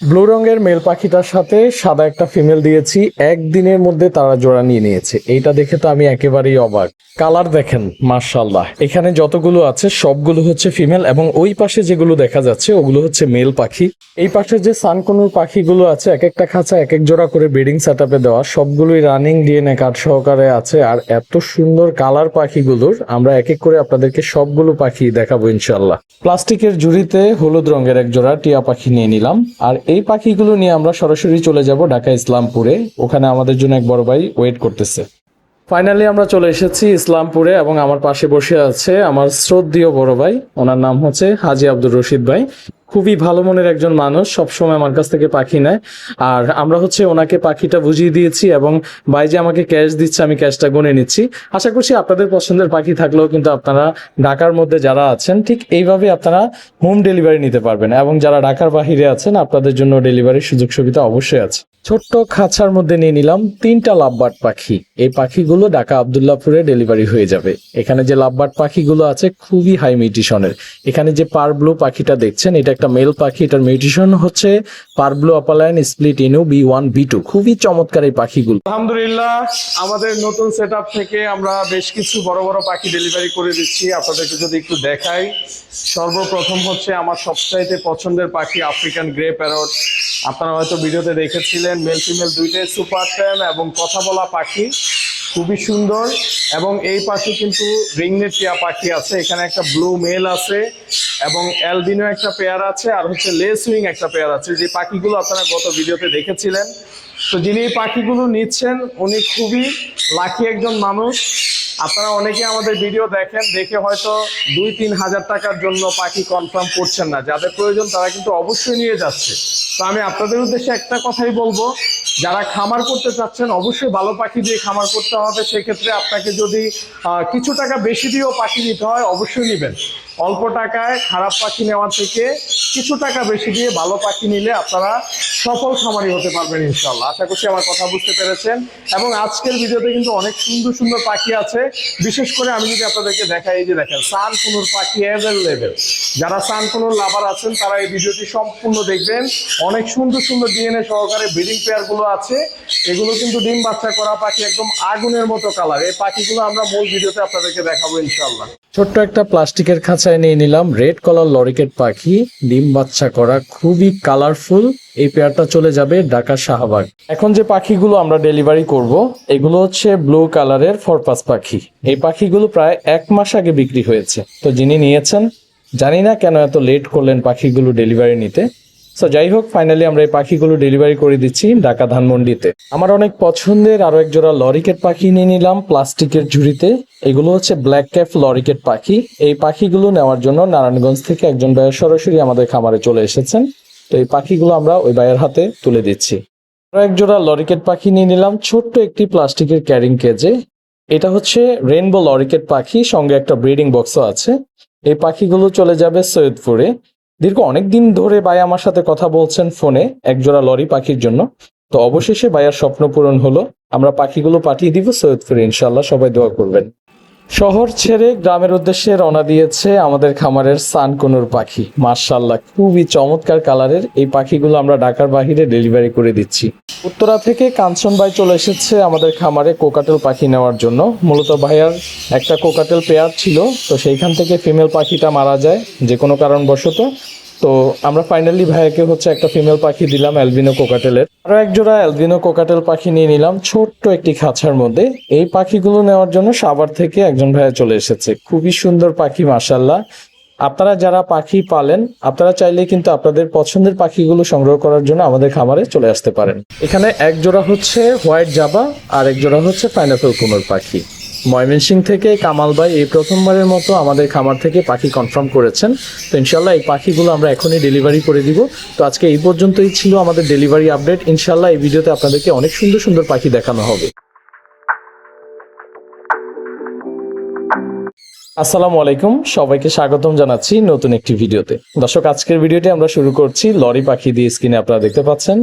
Blue রঙের mail পাখিটার সাথে সাদা একটা ফিমেল দিয়েছি, একদিনের মধ্যে তারা জোড়া নিয়ে নিয়েছে। এইটা দেখে তো আমি একেবারেই অবাক। কালার দেখেন মার্শাল্লাহ এখানে যতগুলো আছে, সবগুলো হচ্ছে ফিমেল এবং ওই পাশে যেগুলো দেখা যাচ্ছে, ওগুলো হচ্ছে মেল পাখি। এই পাশে যে সানকনুর পাখিগুলো আছে, এক একটা খাঁচা এক এক জোড়া করে ব্রিডিং সেট দেওয়া, সবগুলোই রানিং ডিএনএ কার্ড সহকারে আছে। আর এত সুন্দর কালার পাখিগুলোর, আমরা এক এক করে আপনাদেরকে সবগুলো পাখি দেখাবো ইনশাল্লাহ প্লাস্টিকের ঝুড়িতে হলুদ রঙের এক জোড়া টিয়া পাখি নিয়ে নিলাম। আর এই পাখিগুলো নিয়ে আমরা সরাসরি চলে যাব ঢাকা ইসলামপুরে। ওখানে আমাদের জন্য এক বড় ভাই ওয়েট করতেছে। ফাইনালি আমরা চলে এসেছি ইসলামপুরে এবং আমার পাশে বসে আছে আমার শ্রদ্ধীয় বড় ভাই। ওনার নাম হচ্ছে হাজি আব্দুর রশিদ ভাই। খুবই ভালো মনের একজন মানুষ, সবসময় আমার কাছ থেকে পাখি নেয়। আর আমরা হচ্ছে ওনাকে পাখিটা বুঝিয়ে দিয়েছি এবং ভাই যে আমাকে ক্যাশ দিচ্ছে, আমি ক্যাশটা গুনে নিচ্ছি। আশা করছি আপনাদের পছন্দের পাখি থাকলেও কিন্তু আপনারা ঢাকার মধ্যে যারা আছেন, ঠিক এইভাবে আপনারা হোম ডেলিভারি নিতে পারবেন এবং যারা ঢাকার বাহিরে আছেন, আপনাদের জন্য ডেলিভারির সুযোগ সুবিধা অবশ্যই আছে। ছোট্ট খাঁচার মধ্যে নিয়ে নিলাম তিনটা লাভবার্ড পাখি। এই পাখিগুলো ঢাকা আবদুল্লাপুরে ডেলিভারি হয়ে যাবে। এখানে যে লাভবার্ড পাখিগুলো আছে, খুবই হাই মিউটিশনের। এখানে যে পার ব্লু পাখিটা দেখছেন, এটা একটা মেল পাখি, এটার মিউটিশন হচ্ছে par blue opaline split ino B one B two খুবই চমৎকার এই পাখিগুলো। আলহামদুলিল্লাহ, আমাদের নতুন সেট থেকে আমরা বেশ কিছু বড় বড় পাখি ডেলিভারি করে দিচ্ছি। আপনাদেরকে যদি একটু দেখাই, সর্বপ্রথম হচ্ছে আমার সবচাইতে পছন্দের পাখি আফ্রিকান গ্রে প্যারট আপনারা হয়তো ভিডিওতে দেখেছিলেন মেল ফিমেল দুইটাই সুপার ট্যাম এবং কথা বলা পাখি। খুবই সুন্দর এবং এই পাশে কিন্তু রিংনেট টিয়া পাখি আছে, এখানে একটা ব্লু মেল আছে এবং অ্যালবিনো একটা পেয়ার আছে আর হচ্ছে লেস উইং একটা পেয়ার আছে। যে পাখিগুলো আপনারা গত ভিডিওতে দেখেছিলেন তো যিনি এই পাখিগুলো নিচ্ছেন, উনি খুবই লাকি একজন মানুষ। আপনারা অনেকে আমাদের ভিডিও দেখেন, দেখে হয়তো দুই, তিন হাজার টাকার জন্য পাখি কনফার্ম করছেন না। যাদের প্রয়োজন, তারা কিন্তু অবশ্যই নিয়ে যাচ্ছে। তো আমি আপনাদের উদ্দেশ্যে একটা কথাই বলব, যারা খামার করতে চাচ্ছেন, অবশ্যই ভালো পাখি দিয়ে খামার করতে হবে। সেক্ষেত্রে আপনাকে যদি কিছু টাকা বেশি দিয়েও পাখি নিতে হয়, অবশ্যই নেবেন। অল্প টাকায় খারাপ পাখি নেওয়ার থেকে কিছু টাকা বেশি দিয়ে ভালো পাখি নিলে আপনারা সফল খামারি হতে পারবেন ইনশাল্লাহ আশা করছি আমার কথা বুঝতে পেরেছেন। এবং আজকের ভিডিওতে কিন্তু অনেক সুন্দর সুন্দর পাখি আছে। বিশেষ করে আমি যদি আপনাদেরকে দেখাই যে দেখেন সান কুনুর পাখি অ্যাভেলেবেল যারা সান কুনুর লাভার আছেন, তারা এই ভিডিওটি সম্পূর্ণ দেখবেন। অনেক সুন্দর সুন্দর ডিএনএ সহকারে ব্রিডিং পেয়ারগুলো আছে। এগুলো কিন্তু ডিম বাচ্চা করা পাখি একদম আগুনের মতো কালার এই পাখিগুলো আমরা মূল ভিডিওতে আপনাদেরকে দেখাবো ইনশাল্লাহ ছোট্ট একটা প্লাস্টিকের খাঁচায় নিয়ে নিলাম রেড কলার লরিকেট পাখি, ডিম বাচ্চা করা, খুবই কালারফুল এই পেয়ারটা চলে যাবে ঢাকা শাহবাগ। এখন যে পাখিগুলো আমরা ডেলিভারি করব, এগুলো হচ্ছে ব্লু কালারের ফরপাস পাখি। এই পাখিগুলো প্রায় এক মাস আগে বিক্রি হয়েছে। তো যিনি নিয়েছেন, জানি না কেন এত লেট করলেন পাখিগুলো ডেলিভারি নিতে। সো যাই হোক ফাইনালি আমরা এই পাখিগুলো ডেলিভারি করে দিচ্ছি ঢাকা ধানমন্ডিতে। আমার অনেক পছন্দের আরও এক জোড়া লরিকেট পাখি নিয়ে নিলাম প্লাস্টিকের ঝুড়িতে। এগুলো হচ্ছে ব্ল্যাক ক্যাপ লরিকেট পাখি। এই পাখিগুলো নেওয়ার জন্য নারায়ণগঞ্জ থেকে একজন ভাইয়ের সরাসরি আমাদের খামারে চলে এসেছেন। তো এই পাখিগুলো আমরা ওই ভাইয়ের হাতে তুলে দিচ্ছি। আরও এক জোড়া লরিকেট পাখি নিয়ে নিলাম ছোট্ট একটি প্লাস্টিকের ক্যারিং কেজে এটা হচ্ছে রেনবো লরিকেট পাখি, সঙ্গে একটা ব্রিডিং বক্সও আছে। এই পাখিগুলো চলে যাবে সৈয়দপুরে। দীর্ঘ অনেক দিন ধরে ভাই আমার সাথে কথা বলছেন ফোনে একজোড়া লরি পাখির জন্য। তো অবশেষে ভাইয়ার স্বপ্ন পূরণ হলো। আমরা পাখিগুলো পাঠিয়ে দিব সৈয়দপুরে। ইনশাল্লাহ সবাই দোয়া করবেন। শহর ছেড়ে গ্রামের উদ্দেশ্যে রওনা দিয়েছে আমাদের খামারের সানকুনুর পাখি। মার্শাল্লাহ খুবই চমৎকার কালারের এই পাখিগুলো আমরা ঢাকার বাহিরে ডেলিভারি করে দিচ্ছি। উত্তরা থেকে কাঞ্চন ভাই চলে এসেছে আমাদের খামারে কোকাটেল পাখি নেওয়ার জন্য। মূলত ভাইয়ার একটা কোকাটেল পেয়ার ছিল, তো সেইখান থেকে ফিমেল পাখিটা মারা যায় যে কোনো কারণবশত। তো আমরা ফাইনালি ভাইয়াকে হচ্ছে একটা ফিমেল পাখি দিলাম অ্যালবিনো কোকাটেলের আরও এক জোড়া অ্যালবিনো কোকাটেল পাখি নিয়ে নিলাম, ছোট্ট একটি খাঁচার মধ্যে। এই পাখিগুলো নেওয়ার জন্য সাভার থেকে একজন ভাইয়া চলে এসেছে। খুবই সুন্দর পাখি মাসাল্লাহ আপনারা যারা পাখি পালেন, আপনারা চাইলে কিন্তু আপনাদের পছন্দের পাখিগুলো সংগ্রহ করার জন্য আমাদের খামারে চলে আসতে পারেন। এখানে এক জোড়া হচ্ছে হোয়াইট জাবা আর এক জোড়া হচ্ছে পাইনাপেল কুমোর পাখি। ময়মনসিং থেকে কামাল ভাই এই প্রথমবারের মতো আমাদের খামার থেকে পাখি কনফার্ম করেছেন। তো ইনশাল্লাহ এই পাখিগুলো আমরা এখনই ডেলিভারি করে দিব। তো আজকে এই পর্যন্তই ছিল আমাদের ডেলিভারি আপডেট ইনশাল্লাহ এই ভিডিওতে আপনাদেরকে অনেক সুন্দর সুন্দর পাখি দেখানো হবে। আসসালামু আলাইকুম, সবাইকে স্বাগতম জানাচ্ছি নতুন একটি ভিডিওতে। দর্শক, আজকের ভিডিওটি আমরা শুরু করছি লরি পাখি দিয়ে স্ক্রিনে আপনারা দেখতে পাচ্ছেন।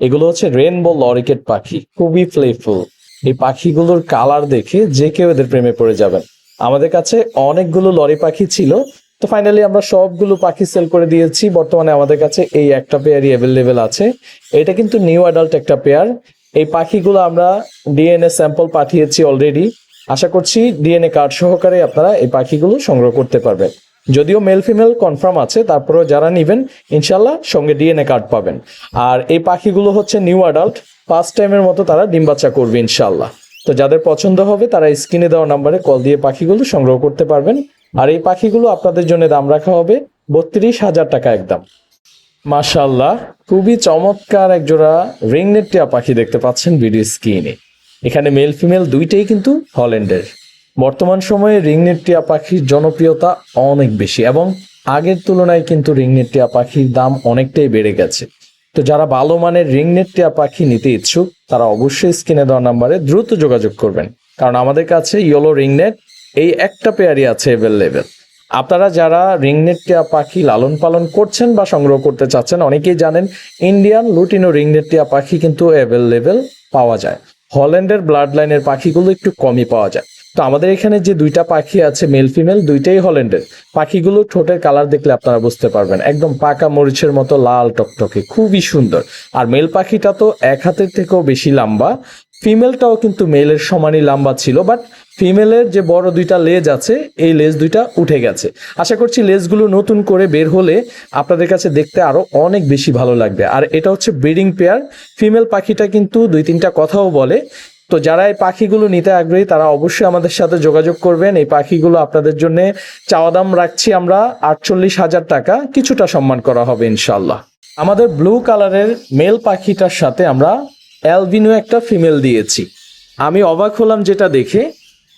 এগুলো হচ্ছে রেনবো লরিকেট পাখি, খুবই প্লেফুল এই পাখিগুলোর কালার দেখে যে কেউ এদের প্রেমে পড়ে যাবেন। আমাদের কাছে অনেকগুলো লরি পাখি ছিল, তো ফাইনালি আমরা সবগুলো পাখি সেল করে দিয়েছি। বর্তমানে আমাদের কাছে এই একটা পেয়ারই অ্যাভেলেবেল আছে। এটা কিন্তু নিউ অ্যাডাল্ট একটা পেয়ার এই পাখিগুলো আমরা ডিএনএ স্যাম্পল পাঠিয়েছি অলরেডি আশা করছি ডিএনএ কার্ড সহকারে আপনারা এই পাখিগুলো সংগ্রহ করতে পারবেন। যদিও মেল ফিমেল কনফার্ম আছে, তারপরেও যারা নেবেন ইনশাল্লাহ সঙ্গে ডিএনএ কার্ড পাবেন। আর এই পাখিগুলো হচ্ছে নিউ অ্যাডাল্ট ফার্স্ট টাইমের মতো তারা ডিম বাচ্চা করবে ইনশাল্লাহ তো যাদের পছন্দ হবে, তারা স্ক্রিনে দেওয়া নাম্বারে কল দিয়ে পাখিগুলো সংগ্রহ করতে পারবেন। আর এই পাখিগুলো আপনাদের জন্য দাম রাখা হবে বত্রিশ হাজার টাকা একদম। মাশাল্লাহ খুবই চমৎকার একজোড়া রিংনেট টিয়া পাখি দেখতে পাচ্ছেন ভিডিও স্ক্রিনে। এখানে মেল ফিমেল দুইটাই কিন্তু হল্যান্ডের বর্তমান সময়ে রিংনেট টিয়া পাখির জনপ্রিয়তা অনেক বেশি এবং আগের তুলনায় কিন্তু রিংনেট টিয়া পাখির দাম অনেকটাই বেড়ে গেছে। তো যারা ভালো মানের রিংনেট টিয়া পাখি নিতে ইচ্ছুক, তারা অবশ্যই স্ক্রিনে দেওয়া নাম্বারে দ্রুত যোগাযোগ করবেন। কারণ আমাদের কাছে ইয়েলো রিংনেট এই একটা পেয়ারই আছে অ্যাভেলেবেল আপনারা যারা রিংনেট টিয়া পাখি লালন পালন করছেন বা সংগ্রহ করতে চাচ্ছেন, অনেকেই জানেন ইন্ডিয়ান লুটিনো রিংনেট টিয়া পাখি কিন্তু অ্যাভেলেবেল পাওয়া যায়। হল্যান্ডের ব্লাড লাইনের পাখিগুলো একটু কমই পাওয়া যায়। তো আমাদের এখানে যে দুইটা পাখি আছে মেল ফিমেল দুইটাই হল্যান্ডের। পাখিগুলো ঠোঁটের কালার দেখলে আপনারা বুঝতে পারবেন। একদম পাকা মরিচের মতো লাল টকটকে, খুবই সুন্দর। আর মেল পাখিটা তো এক হাতের থেকেও বেশি লম্বা। ফিমেলটাও কিন্তু মেলের সমানই লম্বা ছিল বাট ফিমেলের যে বড় দুইটা লেজ আছে, এই লেজ দুইটা উঠে গেছে। আশা করছি লেজগুলো নতুন করে বের হলে আপনাদের কাছে দেখতে আরও অনেক বেশি ভালো লাগবে। আর এটা হচ্ছে ব্রিডিং পেয়ার। ফিমেল পাখিটা কিন্তু দুই তিনটা কথাও বলে। তো যারা এই পাখিগুলো নিতে আগ্রহী, তারা অবশ্যই আমাদের সাথে যোগাযোগ করবেন। এই পাখিগুলো আপনাদের জন্য চাওয়া দাম রাখছি আমরা আটচল্লিশ হাজার টাকা। কিছুটা সম্মান করা হবে ইনশাল্লাহ আমাদের ব্লু কালারের মেল পাখিটার সাথে আমরা অ্যালবিনো একটা ফিমেল দিয়েছি। আমি অবাক হলাম যেটা দেখে।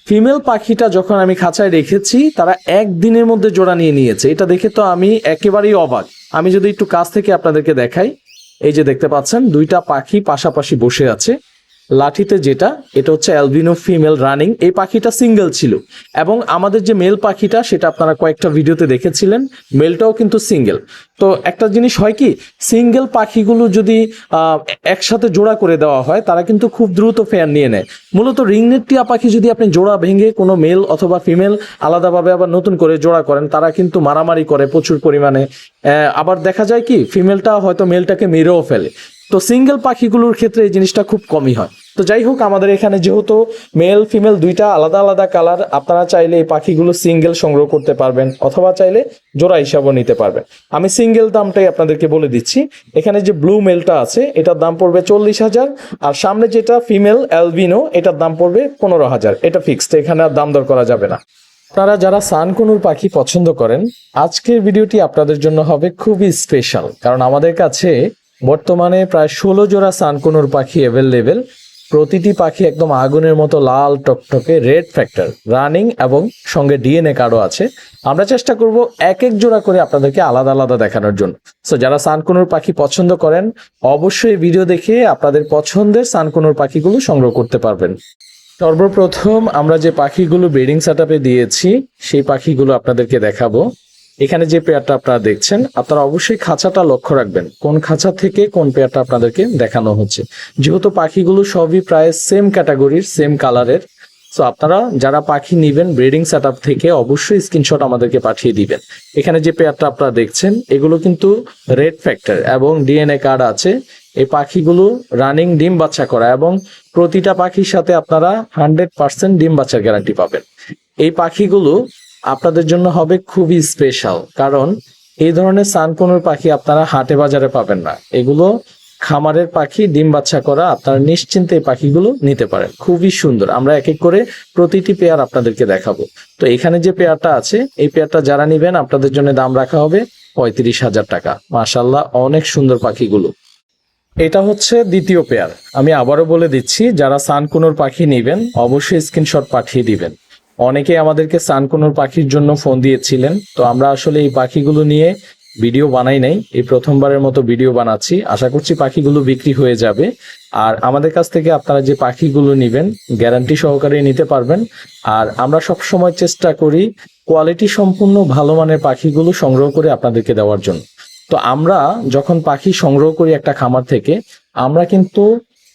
ফিমেল পাখিটা যখন আমি খাঁচায় রেখেছি, তারা একদিনের মধ্যে জোড়া নিয়ে নিয়েছে। এটা দেখে তো আমি একেবারেই অবাক। আমি যদি একটু কাছ থেকে আপনাদেরকে দেখাই। এই যে দেখতে পাচ্ছেন, দুইটা পাখি পাশাপাশি বসে আছে। লাঠিতে যেটা, এটা হচ্ছে অ্যালবিনো ফিমেল রানিং এই পাখিটা সিঙ্গেল ছিল। এবং আমাদের যে মেল পাখিটা, সেটা আপনারা কয়েকটা ভিডিওতে দেখেছিলেন মেলটাও কিন্তু সিঙ্গেল তো একটা জিনিস হয় কি সিঙ্গেল পাখিগুলো যদি একসাথে জোড়া করে দেওয়া হয়, তারা কিন্তু খুব দ্রুত ফেয়ার নিয়ে নেয়। মূলত রিংনেট টিয়া পাখি যদি আপনি জোড়া ভেঙে কোনো মেল অথবা ফিমেল আলাদাভাবে আবার নতুন করে জোড়া করেন, তারা কিন্তু মারামারি করে প্রচুর পরিমাণে। আবার দেখা যায় কি ফিমেলটা হয়তো মেলটাকে মেরেও ফেলে। তো সিঙ্গেল পাখিগুলোর ক্ষেত্রে এই জিনিসটা খুব কমই হয়। তো যাই হোক, আমাদের এখানে যেহেতু মেল ফিমেল দুইটা আলাদা আলাদা কালার আপনারা চাইলে এই পাখিগুলো সিঙ্গেল সংগ্রহ করতে পারবেন অথবা চাইলে জোড়া হিসাবও নিতে পারবেন। আমি সিঙ্গেল দামটাই আপনাদেরকে বলে দিচ্ছি। এখানে যে ব্লু মেলটা আছে, এটার দাম পড়বে চল্লিশ হাজার, আর সামনে যেটা ফিমেল অ্যালবিনো এটার দাম পড়বে পনেরো হাজার। এটা ফিক্সড এখানে আর দাম দর করা যাবে না। আপনারা যারা সানকুনুর পাখি পছন্দ করেন, আজকের ভিডিওটি আপনাদের জন্য হবে খুবই স্পেশাল কারণ আমাদের কাছে বর্তমানে প্রায় ষোলো জোড়া সানকুনুর পাখি অ্যাভেলেবেল প্রতিটি পাখি একদম আগুনের মতো লাল, টকটকে রেড ফ্যাক্টর রানিং এবং সঙ্গে ডিএনএ কার্ডও আছে। আমরা চেষ্টা করব এক এক জোড়া করে আপনাদেরকে আলাদা আলাদা দেখানোর জন্য। সো যারা সানকুনুর পাখি পছন্দ করেন, অবশ্যই ভিডিও দেখে আপনাদের পছন্দের সানকুনুর পাখিগুলো সংগ্রহ করতে পারবেন। সর্বপ্রথম আমরা যে পাখিগুলো ব্রিডিং সেট দিয়েছি, সেই পাখিগুলো আপনাদেরকে দেখাবো। এখানে যে পেয়ারটা আপনারা দেখছেন, আপনারা অবশ্যই খাঁচাটা লক্ষ্য রাখবেন। কোন খাঁচা থেকে কোন পেয়ারটা আপনাদেরকে দেখানো হচ্ছে। যেহেতু পাখিগুলো সবই প্রায় সেম ক্যাটাগরির সেম কালারের সো আপনারা যারা পাখি নেবেন ব্রিডিং সেট থেকে অবশ্যই স্ক্রিনশট আমাদেরকে পাঠিয়ে দিবেন। এখানে যে পেয়ারটা আপনারা দেখছেন, এগুলো কিন্তু রেড ফ্যাক্টর এবং ডিএনএ কার্ড আছে। এই পাখিগুলো রানিং ডিম বাচ্চা করা এবং প্রতিটা পাখির সাথে আপনারা হান্ড্রেড পার্সেন্ট ডিম বাচ্চার গ্যারান্টি পাবেন। এই পাখিগুলো আপনাদের জন্য হবে খুবই স্পেশাল কারণ এই ধরনের সানকোনোর পাখি আপনারা হাটে বাজারে পাবেন না। এগুলো খামারের পাখি, ডিম বাচ্চা করা, আপনারা নিশ্চিন্তে এই পাখিগুলো নিতে পারেন। খুবই সুন্দর। আমরা এক এক করে প্রতিটি পেয়ার আপনাদেরকে দেখাবো। তো এখানে যে পেয়ারটা আছে, এই পেয়ারটা যারা নিবেন, আপনাদের জন্য দাম রাখা হবে পঁয়ত্রিশ হাজার টাকা। মাশাল্লাহ অনেক সুন্দর পাখিগুলো। এটা হচ্ছে দ্বিতীয় পেয়ার। আমি আবারও বলে দিচ্ছি, যারা সানকুনোর পাখি নেবেন, অবশ্যই স্ক্রিনশট পাঠিয়ে দিবেন। অনেকে আমাদেরকে সানকুনোর পাখির জন্য ফোন দিয়েছিলেন, তো আমরা আসলে এই পাখিগুলো নিয়ে ভিডিও বানাই নাই। এই প্রথমবারের মতো ভিডিও বানাচ্ছি। আশা করছি পাখিগুলো বিক্রি হয়ে যাবে। আর আমাদের কাছ থেকে আপনারা যে পাখিগুলো নেবেন, গ্যারান্টি সহকারে নিতে পারবেন। আর আমরা সব সময় চেষ্টা করি কোয়ালিটি সম্পূর্ণ ভালো মানের পাখিগুলো সংগ্রহ করে আপনাদেরকে দেওয়ার জন্য। তো আমরা যখন পাখি সংগ্রহ করি একটা খামার থেকে, আমরা কিন্তু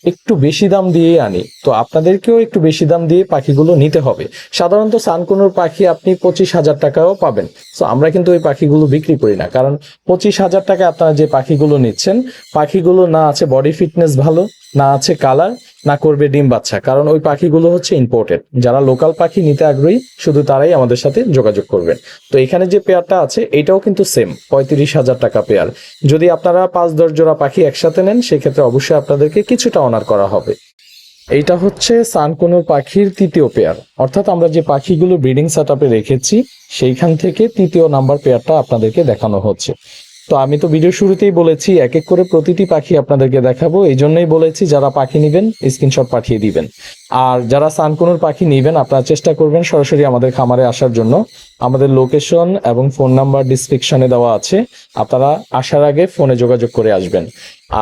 একটু বেশি দাম দিয়ে আনি। তো আপনাদেরকেও একটু বেশি দাম দিয়ে পাখিগুলো নিতে হবে। সাধারণত সানকুনোর পাখি আপনি পঁচিশ হাজার টাকাও পাবেন। তো আমরা কিন্তু ওই পাখিগুলো বিক্রি করি না। কারণ পঁচিশ হাজার টাকা আপনারা যে পাখিগুলো নিচ্ছেন, পাখিগুলো না আছে বডি ফিটনেস ভালো। না আছে কালার, না করবে ডিম বাচ্চা। কারণ ওই পাখিগুলো হচ্ছে ইম্পোর্টেড যারা লোকাল পাখি নিতে আগ্রহী, শুধু তারাই আমাদের সাথে যোগাযোগ করবেন। তো এখানে যে পেয়ারটা আছে, এটাও কিন্তু সেম পঁয়ত্রিশ হাজার টাকা পেয়ার যদি আপনারা পাঁচ দশ জোড়া পাখি একসাথে নেন, সেক্ষেত্রে অবশ্যই আপনাদেরকে কিছুটা অনার করা হবে। এইটা হচ্ছে সানকুনুর পাখির তৃতীয় পেয়ার অর্থাৎ আমরা যে পাখিগুলো ব্রিডিং সেট রেখেছি, সেইখান থেকে তৃতীয় নাম্বার পেয়ারটা আপনাদেরকে দেখানো হচ্ছে। তো আমি তো ভিডিও শুরুতেই বলেছি এক এক করে প্রতিটি পাখি আপনাদেরকে দেখাবো। এই জন্যই বলেছি, যারা পাখি নেবেন স্ক্রিনশট পাঠিয়ে দিবেন। আর যারা সানকুনুর পাখি নেবেন, আপনারা চেষ্টা করবেন সরাসরি আমাদের খামারে আসার জন্য। আমাদের লোকেশন এবং ফোন নাম্বার ডিসক্রিপশনে দেওয়া আছে। আপনারা আসার আগে ফোনে যোগাযোগ করে আসবেন।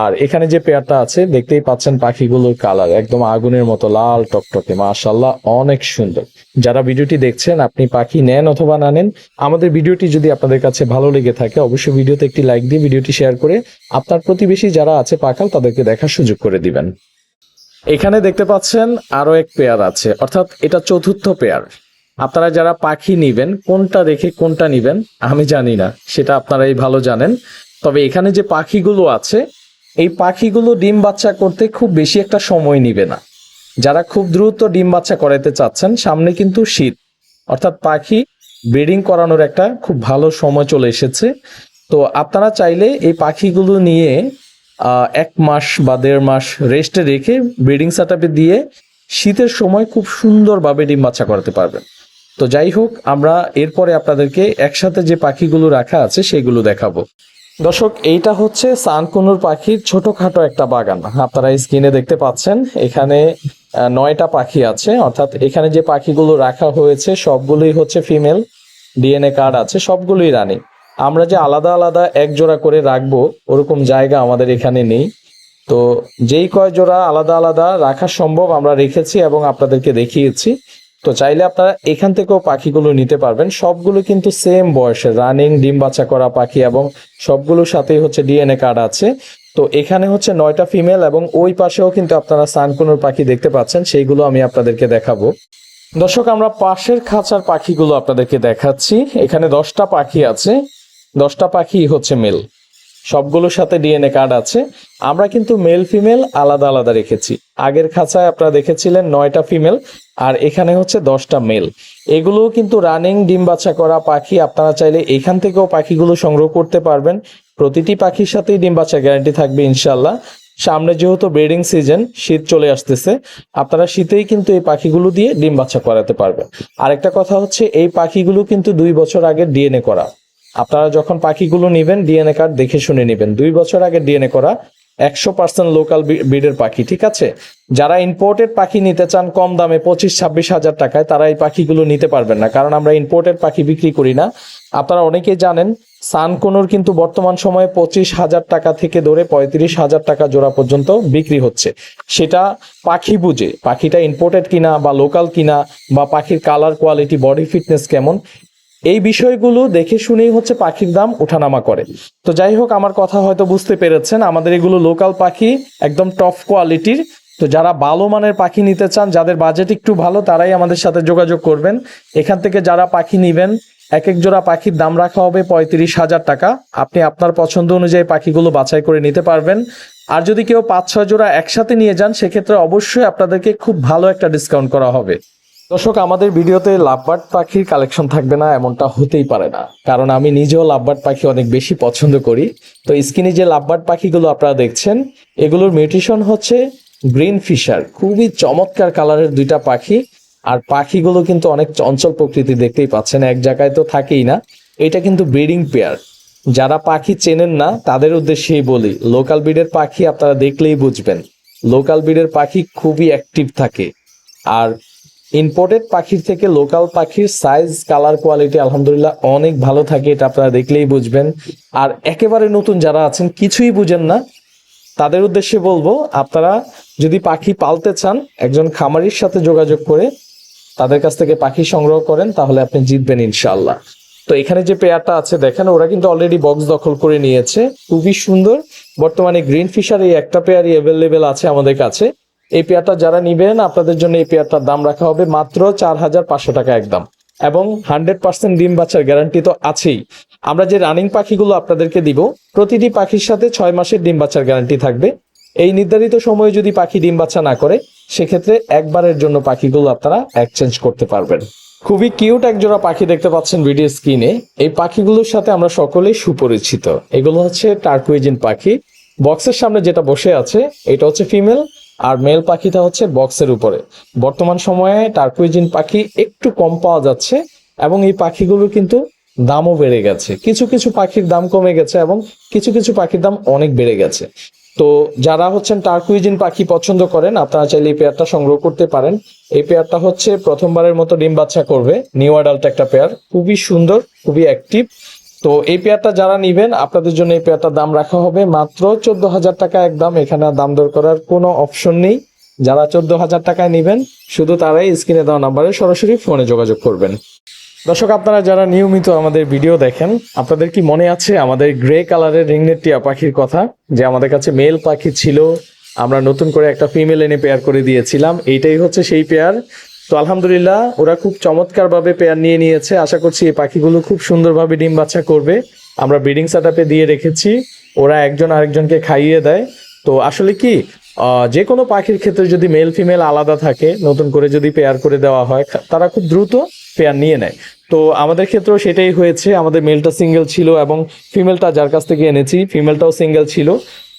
আর এখানে যে পেয়ারটা আছে, দেখতেই পাচ্ছেন পাখিগুলোর কালার একদম আগুনের মতো লাল টকটকে। মাশাল্লাহ অনেক সুন্দর। যারা ভিডিওটি দেখছেন, আপনি পাখি নেন অথবা না নেন, আমাদের ভিডিওটি যদি আপনাদের কাছে ভালো লেগে থাকে, অবশ্যই ভিডিওতে একটি লাইক দিয়ে ভিডিওটি শেয়ার করে আপনার প্রতিবেশী যারা আছে পাখাল তাদেরকে দেখার সুযোগ করে দিবেন। এখানে দেখতে পাচ্ছেন আরও এক পেয়ার আছে, অর্থাৎ এটা চতুর্থ পেয়ার। আপনারা যারা পাখি নিবেন, কোনটা রেখে কোনটা নিবেন, আমি জানি না, সেটা আপনারাই ভালো জানেন। তবে এখানে যে পাখিগুলো আছে, এই পাখিগুলো ডিম বাচ্চা করতে খুব বেশি একটা সময় নিবে না। যারা খুব দ্রুত ডিম বাচ্চা করাইতে চাচ্ছেন, সামনে কিন্তু শীত। অর্থাৎ পাখি ব্রিডিং করানোর একটা খুব ভালো সময় চলে এসেছে। তো আপনারা চাইলে এই পাখিগুলো নিয়ে এক মাস বা দেড় মাস রেস্টে রেখে ব্রিডিং সেট দিয়ে শীতের সময় খুব সুন্দরভাবে ডিম বাচ্চা করাতে পারবেন। তো যাই হোক, আমরা এরপরে আপনাদেরকে একসাথে যে পাখিগুলো রাখা আছে সেগুলো দেখাবো। দর্শক, এইটা হচ্ছে সানকুনুর পাখির ছোটখাটো একটা বাগান। আপনারা স্ক্রিনে দেখতে পাচ্ছেন, এখানে নয়টা পাখি আছে। অর্থাৎ এখানে যে পাখিগুলো রাখা হয়েছে, সবগুলোই হচ্ছে ফিমেল, ডিএনএ কার্ড আছে, সবগুলোই রানি। আমরা যে আলাদা আলাদা এক জোড়া করে রাখব, ওরকম জায়গা আমাদের এখানে নেই। তো যেই কয় জোড়া আলাদা আলাদা রাখা সম্ভব আমরা রেখেছি এবং আপনাদেরকে দেখিয়েছি। তো চাইলে আপনারা এখান থেকেও পাখিগুলো নিতে পারবেন। সবগুলো কিন্তু সেম বয়সে রানিং ডিম বাচ্চা করা পাখি এবং সবগুলোর সাথেই হচ্ছে ডিএনএ কার্ড আছে। তো এখানে হচ্ছে নয়টা ফিমেল এবং ওই পাশেও কিন্তু আপনারা সানকুনোর পাখি দেখতে পাচ্ছেন, সেইগুলো আমি আপনাদেরকে দেখাবো। দর্শক, আমরা পাশের খাঁচার পাখিগুলো আপনাদেরকে দেখাচ্ছি। এখানে দশটা পাখি আছে, দশটা পাখি হচ্ছে মেল সবগুলোর সাথে ডিএনএ কার্ড আছে। আমরা কিন্তু মেল ফিমেল আলাদা আলাদা রেখেছি। আগের খাঁচায় আপনারা দেখেছিলেন নয়টা ফিমেল আর এখানে হচ্ছে দশটা মেল এগুলোও কিন্তু রানিং ডিম বাচ্চা করা পাখি। আপনারা চাইলে এখান থেকেও পাখিগুলো সংগ্রহ করতে পারবেন। প্রতিটি পাখির সাথেই ডিম বাচ্চা গ্যারান্টি থাকবে ইনশাল্লাহ সামনে যেহেতু ব্রিডিং সিজন শীত চলে আসতেছে। আপনারা শীতেই কিন্তু এই পাখিগুলো দিয়ে ডিম বাচ্চা করাতে পারবেন। আরেকটা কথা হচ্ছে, এই পাখিগুলো কিন্তু দুই বছর আগে ডিএনএ করা। আপনারা যখন পাখিগুলো নেবেন ডিএনএ কার্ড দেখে শুনে নেবেন। দুই বছর আগে ডিএনএ করা একশো পার্সেন্ট লোকাল ব্রিডের পাখি, ঠিক আছে? যারা ইম্পোর্টেড পাখি নিতে চান কম দামে পঁচিশ ছাব্বিশ হাজার টাকায়, তারা এই পাখিগুলো নিতে পারবেন না, কারণ আমরা ইম্পোর্টেড পাখি বিক্রি করি না। আপনারা অনেকেই জানেন, সানকোনোর কিন্তু বর্তমান সময়ে পঁচিশ হাজার টাকা থেকে ধরে পঁয়ত্রিশ হাজার টাকা জোড়া পর্যন্ত বিক্রি হচ্ছে। সেটা পাখি বুঝে, পাখিটা ইম্পোর্টেড কিনা বা লোকাল কিনা বা পাখির কালার কোয়ালিটি বডি ফিটনেস কেমন এই বিষয়গুলো দেখে শুনেই হচ্ছে পাখির দাম ওঠানামা করে। তো যাই হোক, আমার কথা হয়তো বুঝতে পেরেছেন, আমাদের এগুলো লোকাল পাখি, একদম টপ কোয়ালিটির তো যারা ভালো মানের পাখি নিতে চান, যাদের বাজেট একটু ভালো, তারাই আমাদের সাথে যোগাযোগ করবেন। এখান থেকে যারা পাখি নিবেন এক এক জোড়া পাখির দাম রাখা হবে পঁয়ত্রিশ হাজার টাকা। আপনি আপনার পছন্দ অনুযায়ী পাখিগুলো বাছাই করে নিতে পারবেন। আর যদি কেউ পাঁচ, ছয় জোড়া একসাথে নিয়ে যান, সেক্ষেত্রে অবশ্যই আপনাদেরকে খুব ভালো একটা ডিসকাউন্ট করা হবে। দর্শক, আমাদের ভিডিওতে লাভবার্ড পাখির কালেকশন থাকবে না, এমনটা হতেই পারে না। কারণ আমি নিজেও লাভবার্ড পাখি অনেক বেশি পছন্দ করি। তো স্কিনে যে লাভবার্ড পাখিগুলো আপনারা দেখছেন, এগুলোর মিউটিশন হচ্ছে গ্রিন ফিশার। খুবই চমৎকার কালারের দুইটা পাখি, আর পাখিগুলো কিন্তু অনেক চঞ্চল প্রকৃতি দেখতেই পাচ্ছেন, এক জায়গায় তো থাকেই না। এটা কিন্তু ব্রিডিং পেয়ার। যারা পাখি চেনেন না, তাদের উদ্দেশ্যেই বলি, লোকাল ব্রিডের পাখি আপনারা দেখলেই বুঝবেন। লোকাল ব্রিডের পাখি খুবই অ্যাক্টিভ থাকে। আর ইম্পোর্টেড পাখির থেকে লোকাল পাখির সাইজ কালার কোয়ালিটি আলহামদুলিল্লাহ অনেক ভালো থাকে, এটা আপনারা দেখলেই বুঝবেন। আর একেবারে নতুন যারা আছেন, কিছুই বুঝেন না, তাদের উদ্দেশ্যে বলব, আপনারা যদি পাখি পালতে চান, একজন খামারির সাথে যোগাযোগ করে তাদের কাছ থেকে পাখি সংগ্রহ করেন, তাহলে আপনি জিতবেন ইনশাল্লাহ তো এখানে যে পেয়ারটা আছে, দেখেন, ওরা কিন্তু অলরেডি বক্স দখল করে নিয়েছে। খুবই সুন্দর। বর্তমানে গ্রিন ফিশার এই একটা পেয়ারই অ্যাভেলেবেল আছে আমাদের কাছে। এই পেয়ারটা যারা নিবেন, আপনাদের জন্য এই পেয়ারটার দাম রাখা হবে মাত্র চার হাজার পাঁচশো টাকা একদম। এবং হান্ড্রেড পার্সেন্ট ডিম বাচ্চার গ্যারান্টি তো আছেই। আমরা যে রানিং পাখিগুলো আপনাদেরকে দিব, প্রতিটি পাখির সাথে ছয় মাসের ডিম বাচ্চার গ্যারান্টি থাকবে। এই নির্ধারিত সময়ে যদি পাখি ডিম বাচ্চা না করে, সেক্ষেত্রে একবারের জন্য পাখিগুলো আপনারা এক্সচেঞ্জ করতে পারবেন। খুবই কিউট একজোড়া পাখি দেখতে পাচ্ছেন ভিডিও স্ক্রিনে এই পাখিগুলোর সাথে আমরা সকলেই সুপরিচিত। এগুলো হচ্ছে টার্কুইজিন পাখি। বক্সের সামনে যেটা বসে আছে, এটা হচ্ছে ফিমেল আর মেল পাখিটা হচ্ছে বক্সের উপরে। বর্তমান সময়ে টার্কুইজিন পাখি একটু কম পাওয়া যাচ্ছে এবং এই পাখিগুলো কিন্তু দামও বেড়ে গেছে। কিছু কিছু পাখির দাম কমে গেছে এবং কিছু কিছু পাখির দাম অনেক বেড়ে গেছে। তো যারা হচ্ছেন টার্কুইজিন পাখি পছন্দ করেন, আপনারা চাইলে এই পেয়ারটা সংগ্রহ করতে পারেন। এই পেয়ারটা হচ্ছে প্রথমবারের মতো ডিম বাচ্চা করবে। নিউ অ্যাডাল্ট একটা পেয়ার খুবই সুন্দর, খুবই অ্যাক্টিভ তো এই পেয়ারটা যারা নিবেন, আপনাদের জন্য এই পেয়ারটার দাম রাখা হবে মাত্র চোদ্দ হাজার টাকা একদম। এখানে দাম দর করার কোনো অপশন নেই। যারা চোদ্দ হাজার টাকায় নিবেন, শুধু তারাই স্ক্রিনে দেওয়া নাম্বারে সরাসরি ফোনে যোগাযোগ করবেন। দর্শক, আপনারা যারা নিয়মিত আমাদের ভিডিও দেখেন, আপনাদের কি মনে আছে আমাদের গ্রে কালারের রিংনেট টিয়া পাখির কথা? যে আমাদের কাছে মেল পাখি ছিল, আমরা নতুন করে একটা ফিমেল এনে পেয়ার করে দিয়েছিলাম। এইটাই হচ্ছে সেই পেয়ার তো আলহামদুলিল্লাহ, ওরা খুব চমৎকার ভাবে পেয়ার নিয়ে নিয়েছে। আশা করছি এই পাখিগুলো খুব সুন্দরভাবে ডিম বাচ্চা করবে। আমরা ব্রিডিং সেটআপে দিয়ে রেখেছি। ওরা একজন আরেকজনকে খাইয়ে দেয়। তো আসলে কি যে কোনো পাখির ক্ষেত্রে যদি মেল ফিমেল আলাদা থাকে, নতুন করে যদি পেয়ার করে দেওয়া হয় তারা খুব দ্রুত পেয়ার নিয়ে নেয়। তো আমাদের ক্ষেত্রেও সেটাই হয়েছে। আমাদের মেলটা সিঙ্গেল ছিল এবং ফিমেলটা যার কাছ থেকে এনেছি, ফিমেলটাও সিঙ্গেল ছিল।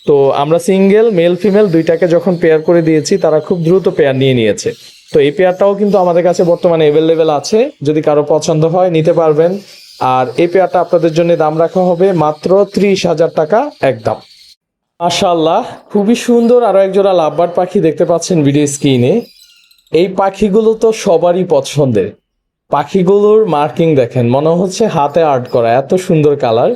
তো আমরা সিঙ্গেল, মেল ফিমেল দুইটাকে যখন পেয়ার করে দিয়েছি, তারা খুব দ্রুত পেয়ার নিয়ে নিয়েছে। তো এই পেয়ারটাও কিন্তু আমাদের কাছে বর্তমানে অ্যাভেলেবেল আছে। যদি কারও পছন্দ হয়, নিতে পারবেন। আর এই পেয়ারটা আপনাদের জন্য দাম রাখা হবে মাত্র ত্রিশ হাজার টাকা একদম। মাশাল্লাহ খুবই সুন্দর আরও একজোড়া লাভবার্ড পাখি দেখতে পাচ্ছেন ভিডিও স্ক্রিনে এই পাখিগুলো তো সবারই পছন্দের। পাখিগুলোর মার্কিং দেখেন, মনে হচ্ছে হাতে আর্ট করা, এত সুন্দর কালার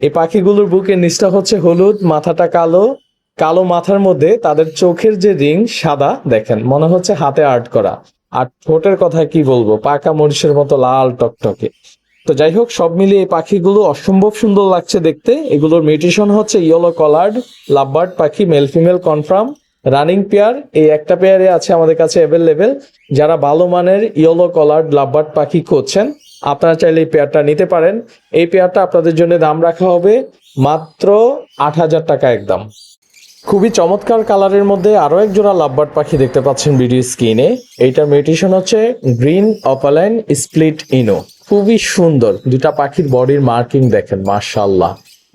এই পাখিগুলোর বুকের নিচটা হচ্ছে হলুদ, মাথাটা কালো কালো মাথার মধ্যে তাদের চোখের যে রিং সাদা, দেখেন, মনে হচ্ছে হাতে আর্ট করা। আর ঠোঁটের কথা কি বলব? পাকা মরিচের মতো লাল টকটকে। তো যাই হোক, সব মিলিয়ে এই পাখিগুলো অসম্ভব সুন্দর লাগছে দেখতে। এগুলোর মিউটেশন হচ্ছে ইয়েলো কলার্ড লাভবার্ড পাখি male female confirm running pair এই একটা পেয়ারে আছে আমাদের কাছে অ্যাভেলেবেল যারা ভালো মানের ইয়েলো কলার্ড লাভবার্ড পাখি খুঁজছেন, আপনারা চাইলে এই পেয়ারটা নিতে পারেন। এই পেয়ারটা আপনাদের জন্য দাম রাখা হবে মাত্র আট হাজার টাকা একদম। খুবই চমৎকার কালারের মধ্যে আরও এক জোড়া লাভবার্ড পাখি দেখতে পাচ্ছেন ভিডিও স্ক্রিনে। এইটার মিউটেশন হচ্ছে গ্রিন অপালাইন স্প্লিট ইনো। খুবই সুন্দর। দুটা পাখির বডির মার্কিং দেখেন মার্শাল্লাহ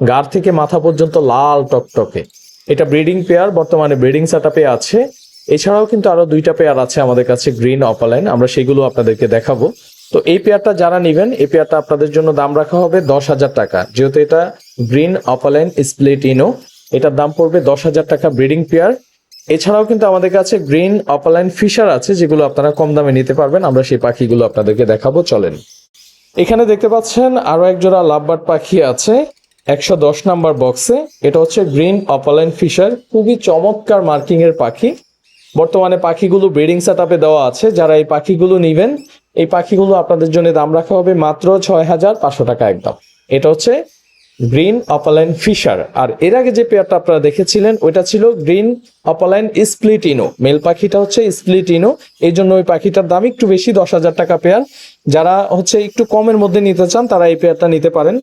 গার থেকে মাথা পর্যন্ত লাল টকটকে। এটা ব্রিডিং পেয়ার, বর্তমানে ব্রিডিং সেটআপে আছে। এছাড়াও কিন্তু আরও দুইটা পেয়ার আছে আমাদের কাছে, গ্রিন অপালাইন। আমরা সেগুলো আপনাদেরকে দেখাবো। তো এই পেয়ারটা যারা নেবেন, এই পেয়ারটা আপনাদের জন্য দাম রাখা হবে দশ হাজার টাকা। যেহেতু এটা গ্রিন অপালাইন স্প্লিট ইনো এটার দাম পড়বে দশ হাজার টাকা ব্রিডিং পেয়ার। এছাড়াও কিন্তু আমাদের কাছে গ্রিন অপালাইন ফিশার আছে, যেগুলো আপনারা কম দামে নিতে পারবেন। আমরা সেই পাখিগুলো আপনাদেরকে দেখাবো, চলেন। এখানে দেখতে পাচ্ছেন আরও এক জোড়া লাভবার্ড পাখি আছে, একশো দশ নাম্বার বক্সে। এটা হচ্ছে গ্রিন অপালাইন ফিশার, খুবই চমৎকার মার্কিং এর পাখি। বর্তমানে পাখিগুলো ব্রিডিং সেট দেওয়া আছে, যারা এই পাখিগুলো নিবেন, এই পাখিগুলো আপনাদের জন্য দাম রাখা হবে মাত্র ছয় হাজার পাঁচশো টাকা একদম। এটা হচ্ছে গ্রিন অপালাইন ফিশার। আর এর আগে যে পেয়ারটা আপনারা দেখেছিলেন, ওইটা ছিল green opaline split ino male পাখিটা হচ্ছে স্প্লিট ইনো এই জন্য ওই পাখিটার দাম একটু বেশি, দশ হাজার টাকা পেয়ার। যারা হচ্ছে একটু কমের মধ্যে নিতে চান, তারা এই পেয়ারটা নিতে পারেন।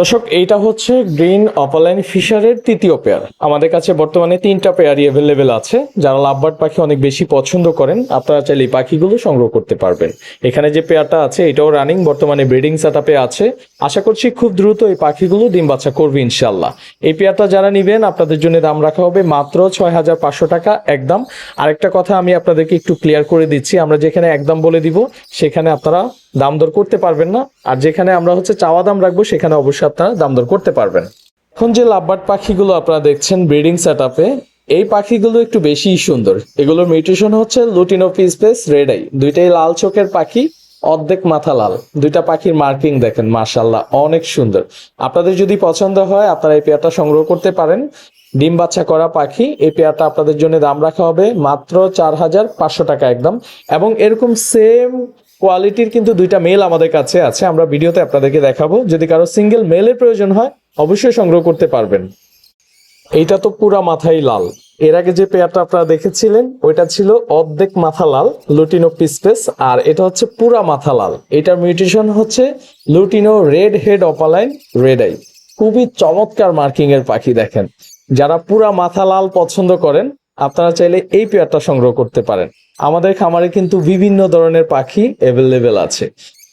দর্শক, এইটা হচ্ছে গ্রিন অপালাইন ফিশারের তৃতীয় পেয়ার। আমাদের কাছে বর্তমানে তিনটা পেয়ারই অ্যাভেলেবেল আছে। যারা লাভবার্ড পাখি অনেক বেশি পছন্দ করেন, আপনারা চাইলে এই পাখিগুলো সংগ্রহ করতে পারবেন। এখানে যে পেয়ারটা আছে, এটাও রানিং বর্তমানে ব্রিডিং সেটআপে আছে। আশা করছি খুব দ্রুত এই পাখিগুলো ডিম বাচ্চা করবে ইনশাল্লাহ এই পেয়ারটা যারা নিবেন, আপনাদের জন্য দাম রাখা হবে মাত্র ছয় হাজার পাঁচশো টাকা একদম। আরেকটা কথা আমি আপনাদেরকে একটু ক্লিয়ার করে দিচ্ছি, আমরা যেখানে একদম বলে দিব, সেখানে আপনারা দাম দর করতে পারবেন না। আর যেখানে আমরা হচ্ছে চাওয়া দাম রাখব, সেখানে অবশ্যই আপনারা দাম দর করতে পারবেন। এখন যে লাভবার্ড পাখিগুলো আপনারা দেখছেন ব্রিডিং সেট এই পাখিগুলো একটু বেশিই সুন্দর। এগুলোর মিউটেশন হচ্ছে লুটিনো পিসপেস রেড আই দুইটাই লাল চোখের পাখি, অর্ধেক মাথা লাল। দুইটা পাখির মার্কিং দেখেন মাশাল্লাহ অনেক সুন্দর। আপনাদের যদি পছন্দ হয়, আপনারা এই পেয়ারটা সংগ্রহ করতে পারেন। ডিম বাচ্চা করা পাখি, এই পেয়ারটা আপনাদের জন্য দাম রাখা হবে মাত্র চার হাজার পাঁচশো টাকা একদম। এবং এরকম সেম কোয়ালিটির কিন্তু দুইটা মেল আমাদের কাছে আছে, আমরা ভিডিওতে আপনাদেরকে দেখাবো। যদি কারও সিঙ্গেল মেলের প্রয়োজন হয়, অবশ্যই সংগ্রহ করতে পারবেন। এইটা তো পুরা মাথাই লাল। এর আগে যে পেয়ারটা আপনারা দেখেছিলেন, ওইটা ছিল অর্ধেক মাথা লাল লুটিনো পিসপেস আর এটা হচ্ছে পুরা মাথা লাল। এটার মিউটেশন হচ্ছে lutino red head opaline red eye খুবই চমৎকার মার্কিং এর পাখি দেখেন। যারা পুরা মাথা লাল পছন্দ করেন আপনারা চাইলে এই পেয়ারটা সংগ্রহ করতে পারেন। আমাদের খামারে কিন্তু বিভিন্ন ধরনের পাখি অ্যাভেলেবেল আছে।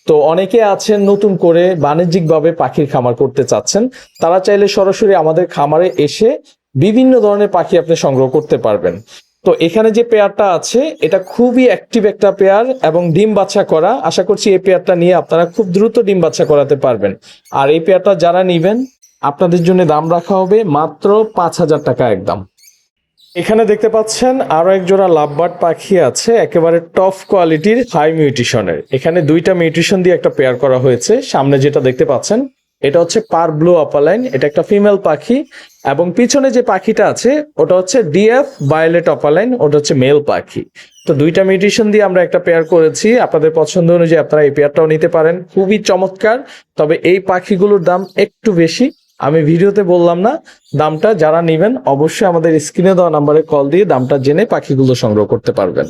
তো অনেকে আছেন নতুন করে বাণিজ্যিকভাবে পাখির খামার করতে চাচ্ছেন। তারা চাইলে সরাসরি আমাদের খামারে এসে বিভিন্ন ধরনের পাখি আপনি সংগ্রহ করতে পারবেন। তো এখানে যে পেয়ারটা আছে, এটা খুবই অ্যাক্টিভ একটা পেয়ার এবং ডিম বাচ্চা করা। আশা করছি এই পেয়ারটা নিয়ে আপনারা খুব দ্রুত ডিম বাচ্চা করাতে পারবেন। আর এই পেয়ারটা যারা নিবেন, আপনাদের জন্য দাম রাখা হবে মাত্র পাঁচ হাজার টাকা একদম। এখানে দেখতে পাচ্ছেন আরও এক জোড়া লাভবার্ড পাখি আছে, একেবারে টপ কোয়ালিটির হাই মিউটিশনের এখানে দুইটা মিউটিশন দিয়ে একটা পেয়ার করা হয়েছে। সামনে যেটা দেখতে পাচ্ছেন, এটা হচ্ছে পার ব্লু অপালাইন এটা একটা ফিমেল পাখি। এবং পিছনে যে পাখিটা আছে, ওটা হচ্ছে ডিএফ ভায়োলেট অপালাইন ওটা হচ্ছে মেল পাখি। তো দুইটা মিউটিশন দিয়ে আমরা একটা পেয়ার করেছি। আপনাদের পছন্দ অনুযায়ী আপনারা এই পেয়ারটাও নিতে পারেন। খুবই চমৎকার। তবে এই পাখিগুলোর দাম একটু বেশি। আমি ভিডিওতে বললাম না, দামটা যারা নেবেন অবশ্যই আমাদের স্ক্রিনে দেওয়া নাম্বারে কল দিয়ে দামটা জেনে পাখিগুলো সংগ্রহ করতে পারবেন।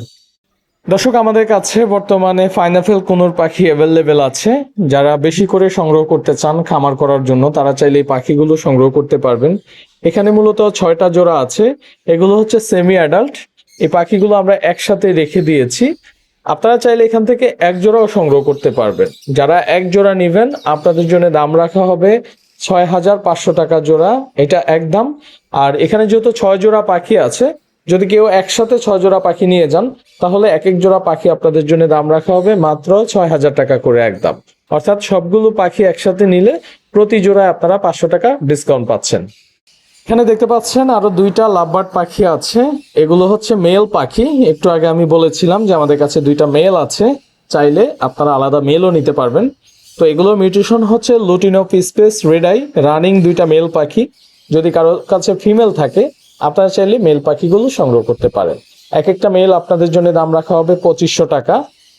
দর্শক, আমাদের কাছে বর্তমানে ফাইনাফেল কোনোর পাখি অ্যাভেলেবেল আছে। যারা বেশি করে সংগ্রহ করতে চান খামার করার জন্য, তারা চাইলে এই পাখিগুলো সংগ্রহ করতে পারবেন। এখানে মূলত ছয়টা জোড়া আছে। এগুলো হচ্ছে সেমি অ্যাডাল্ট এই পাখিগুলো আমরা একসাথে রেখে দিয়েছি। আপনারা চাইলে এখান থেকে এক জোড়াও সংগ্রহ করতে পারবেন। যারা এক জোড়া নেবেন, আপনাদের জন্য দাম রাখা হবে ছয় হাজার পাঁচশো টাকা জোড়া, এটা একদম। আর এখানে যেহেতু ছয় জোড়া পাখি আছে, যদি কেউ একসাথে ছয় জোড়া পাখি নিয়ে যান, তাহলে এক এক জোড়া পাখি আপনাদের জন্য দাম রাখা হবে মাত্র ছয় হাজার টাকা করে একদম। অর্থাৎ সবগুলো পাখি একসাথে নিলে প্রতি জোড়ায় আপনারা পাঁচশো টাকা ডিসকাউন্ট পাচ্ছেন। এখানে দেখতে পাচ্ছেন আরও দুইটা লাভবার্ড পাখি আছে। এগুলো হচ্ছে মেল পাখি। একটু আগে আমি বলেছিলাম যে আমাদের কাছে দুইটা মেল আছে। চাইলে আপনারা আলাদা মেলও নিতে পারবেন। তো এগুলো মিউটেশন হচ্ছে লুটিনো পিসপেস রেডাই রানিং দুইটা মেল পাখি। যদি কারও কাছে ফিমেল থাকে, আপনারা চাইলে মেল পাখিগুলো সংগ্রহ করতে পারেন। এক একটা মেল আপনাদের জন্য দাম রাখা হবে পঁচিশশো টাকা।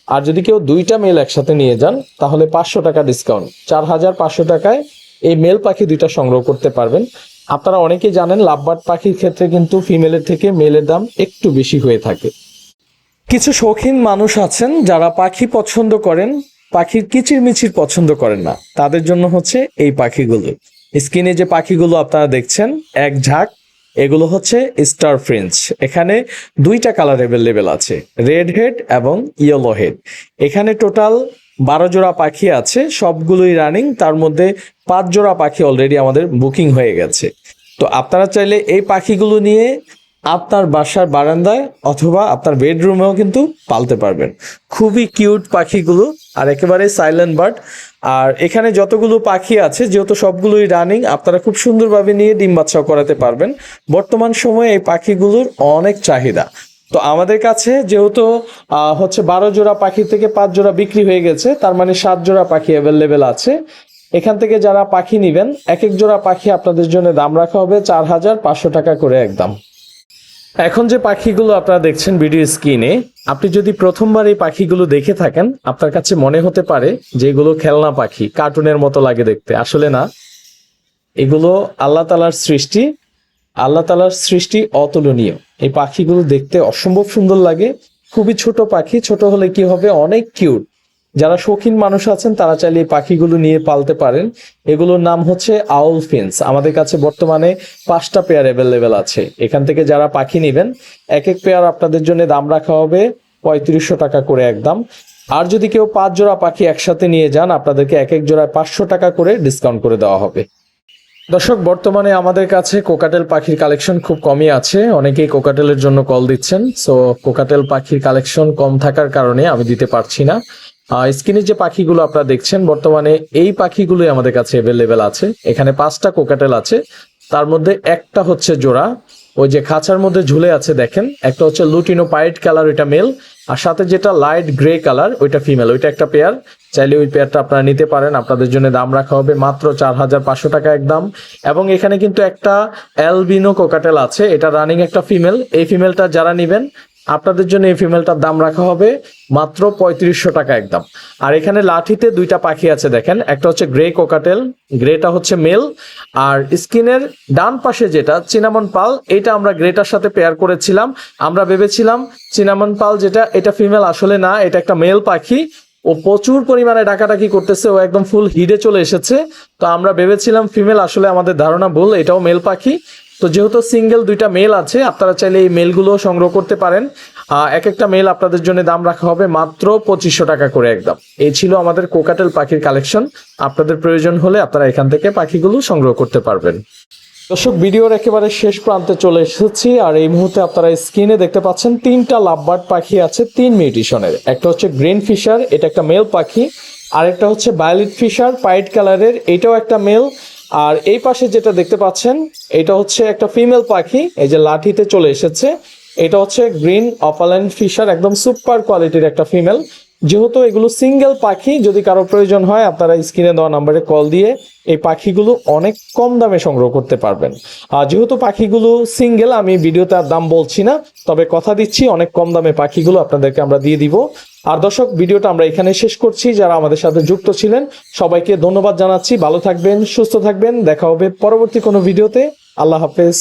আর যদি কেউ দুইটা মেল একসাথে নিয়ে যান, তাহলে পাঁচশো টাকা ডিসকাউন্ট চার হাজার পাঁচশো টাকায় এই মেল পাখি দুইটা সংগ্রহ করতে পারবেন। আপনারা অনেকেই জানেন লাভবার্ড পাখির ক্ষেত্রে কিন্তু ফিমেলের থেকে মেলের দাম একটু বেশি হয়ে থাকে। কিছু শৌখিন মানুষ আছেন যারা পাখি পছন্দ করেন পাখির কিচির মিচির পছন্দ করেন না। তাদের জন্য হচ্ছে এই পাখিগুলো। স্ক্রিনে যে পাখিগুলো আপনারা দেখছেন, এক ঝাঁক, এগুলো হচ্ছে স্টার ফ্রেঞ্চ এখানে দুইটা কালার অ্যাভেলেবেল আছে, রেড হেড এবং ইয়েলো হেড। এখানে টোটাল বারো জোড়া পাখি আছে, সবগুলোই রানিং, তার মধ্যে পাঁচ জোড়া পাখি অলরেডি আমাদের বুকিং হয়ে গেছে। তো আপনারা চাইলে এই পাখিগুলো নিয়ে আপনার বাসার বারান্দায় অথবা আপনার বেডরুমেও কিন্তু পালতে পারবেন। খুবই কিউট পাখিগুলো আর একেবারে সাইলেন্ট বার্ড আর এখানে যতগুলো পাখি আছে, যেহেতু সবগুলোই রানিং আপনারা খুব সুন্দরভাবে নিয়ে ডিম বাচ্চাও করাতে পারবেন। বর্তমান সময়ে এই পাখিগুলোর অনেক চাহিদা। তো আমাদের কাছে যেহেতু হচ্ছে বারো জোড়া পাখি থেকে পাঁচ জোড়া বিক্রি হয়ে গেছে, তার মানে সাত জোড়া পাখি অ্যাভেলেবেল আছে। এখান থেকে যারা পাখি নেবেন, এক এক জোড়া পাখি আপনাদের জন্য দাম রাখা হবে চার হাজার পাঁচশো টাকা করে একদম। এখন যে পাখিগুলো আপনারা দেখছেন ভিডিও স্ক্রিনে, আপনি যদি প্রথমবার এই পাখিগুলো দেখে থাকেন, আপনার কাছে মনে হতে পারে যে এগুলো খেলনা পাখি, কার্টুনের মতো লাগে দেখতে। আসলে না। এগুলো আল্লাহ তালার সৃষ্টি। আল্লাহ তালার সৃষ্টি অতুলনীয়। এই পাখিগুলো দেখতে অসম্ভব সুন্দর লাগে। খুবই ছোট পাখি, ছোট হলে কি হবে? অনেক কিউট। যারা শৌখিন মানুষ আছেন, তারা চাইলে এই পাখিগুলো নিয়ে পালতে পারেন। এগুলোর নাম হচ্ছে আউল ফিন্স। আমাদের কাছে বর্তমানে পাঁচটা পেয়ার অ্যাভেলেবেল আছে। এখান থেকে যারা পাখি নেবেন এক এক পেয়ার আপনাদের জন্য দাম রাখা হবে পঁয়ত্রিশশো টাকা করে একদম। আর যদি কেউ পাঁচ জোড়া পাখি একসাথে নিয়ে যান, আপনাদেরকে এক এক জোড়ায় পাঁচশো টাকা করে ডিসকাউন্ট করে দেওয়া হবে। দর্শক, বর্তমানে আমাদের কাছে কোকাটেল পাখির কালেকশন খুব কমই আছে। অনেকেই কোকাটেলের জন্য কল দিচ্ছেন। সো কোকাটেল পাখির কালেকশন কম থাকার কারণে আমি দিতে পারছি না। স্ক্রিনে যে পাখিগুলো আপনারা দেখছেন, বর্তমানে এই পাখিগুলোই আমাদের কাছে অ্যাভেলেবেল আছে। এখানে পাঁচটা কোকাটেল আছে। তার মধ্যে একটা হচ্ছে জোড়া। ওই যে খাঁচার মধ্যে ঝুলে আছে, দেখেন। একটা হচ্ছে লুটিনো পাইট কালার ওইটা মেল আর সাথে যেটা লাইট গ্রে কালার ওইটা ফিমেল ওইটা একটা পেয়ার চাইলে ওই পেয়ারটা আপনারা নিতে পারেন। আপনাদের জন্য দাম রাখা হবে মাত্র চার হাজার পাঁচশো টাকা একদম। এবং এখানে কিন্তু একটা অ্যালবিনো কোকাটেল আছে। এটা রানিং একটা ফিমেল এই ফিমেলটা যারা নেবেন আপনাদের জন্য এই ফিমেলটার দাম রাখা হবে মাত্র পঁয়ত্রিশশো টাকা একদম। আর এখানে লাঠিতে দুইটা পাখি আছে দেখেন, একটা হচ্ছে গ্রে কোকাটেল গ্রেটা হচ্ছে মেল আর স্কিনের ডান পাশে যেটা চিনামন পাল এটা আমরা গ্রেটার সাথে পেয়ার করেছিলাম। আমরা ভেবেছিলাম চিনামন পাল যেটা, এটা ফিমেল আসলে না, এটা একটা মেল পাখি। ও প্রচুর পরিমাণে ডাকাডাকি করতেছে, ও একদম ফুল হিডে চলে এসেছে। তো আমরা ভেবেছিলাম ফিমেল আসলে আমাদের ধারণা ভুল, এটাও মেল পাখি। তো যেহেতু সিঙ্গেল দুইটা মেল আছে, আপনারা চাইলে এই মেলগুলো সংগ্রহ করতে পারেন। এক একটা মেল আপনাদের জন্য দাম রাখা হবে মাত্র পঁচিশশো টাকা করে একদম। এই ছিল আমাদের কোকাটেল পাখির কালেকশন। আপনাদের প্রয়োজন হলে আপনারা এখান থেকে পাখিগুলো সংগ্রহ করতে পারবেন। দর্শক, ভিডিওর একেবারে শেষ প্রান্তে চলে এসেছি। আর এই মুহূর্তে আপনারা স্ক্রিনে দেখতে পাচ্ছেন তিনটা লাভবার্ড পাখি আছে, তিন মিউটিশনের। একটা হচ্ছে গ্রিন ফিশার, এটা একটা মেল পাখি। আরেকটা হচ্ছে বায়োলিট ফিশার, হোয়াইট কালারের, এটাও একটা মেল। আর এই পাশে যেটা দেখতে পাচ্ছেন, এটা হচ্ছে একটা ফিমেল পাখি, এই যে লাঠিতে চলে এসেছে। এটা হচ্ছে গ্রিন অপালাইন ফিশার, একদম সুপার কোয়ালিটির একটা ফিমেল যেহেতু এগুলো সিঙ্গেল পাখি, যদি কারও প্রয়োজন হয়, আপনারা স্ক্রিনে দেওয়া নাম্বারে কল দিয়ে এই পাখিগুলো অনেক কম দামে সংগ্রহ করতে পারবেন। আর যেহেতু পাখিগুলো সিঙ্গেল আমি ভিডিওতে আর দাম বলছি না, তবে কথা দিচ্ছি, অনেক কম দামে পাখিগুলো আপনাদেরকে আমরা দিয়ে দিব। আর দর্শক, ভিডিওটা আমরা এখানে শেষ করছি। যারা আমাদের সাথে যুক্ত ছিলেন, সবাইকে ধন্যবাদ জানাচ্ছি। ভালো থাকবেন, সুস্থ থাকবেন। দেখা হবে পরবর্তী কোনো ভিডিওতে। আল্লাহ হাফেজ।